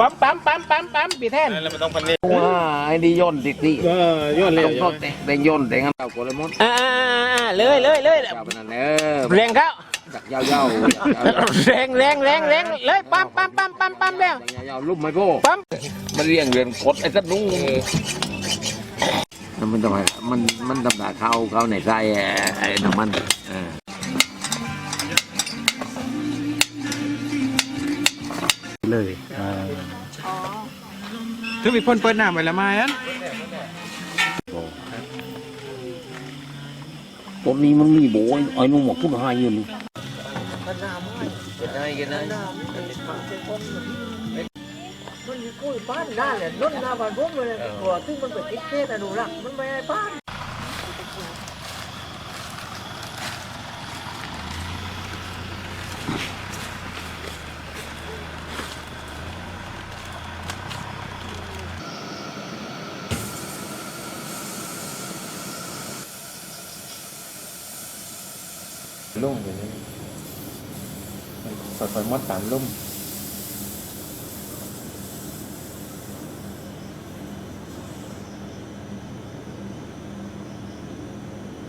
ปั๊มปั๊มปั๊มปั๊มปั๊มปีแท่นแล้วมันต้องพันนี่ว้าไอ้นี่ย่นติดนี่ย่นเลยต้องต้อตะแดงย่นแดงกันเก่ากว่าเลยมั้งอ่าเลยเลยเลยเก่าเนันเนอแรงเข้าจากยาวๆแรงแรงแรงแรงเลยปั๊มปั๊มปั๊มปั๊มปั๊มแล้วยาวๆลุ่มไมโก้ปั๊มมันเรียงเรียงกดไอ้สัตว์นุ่งมันทำไมมันมันทำตาเข้าเข้าในไส้ไอ้น้ำมันอ่าเลย ถึงมีคนเปิดหน้าไปละมาอันตอนนี้มันมีโบยไอ้นุ่มบกพูดหายยืนมันได้กันได้มันกูบ้านได้เลยนุ่นนาบ้านพวกมันหัวซึ่งมันเป็นติดเทศอน่รักษ์มันไม่ไอ้บ้าน ลุ่มอย่างนี้สดสดมดสามลุ่ม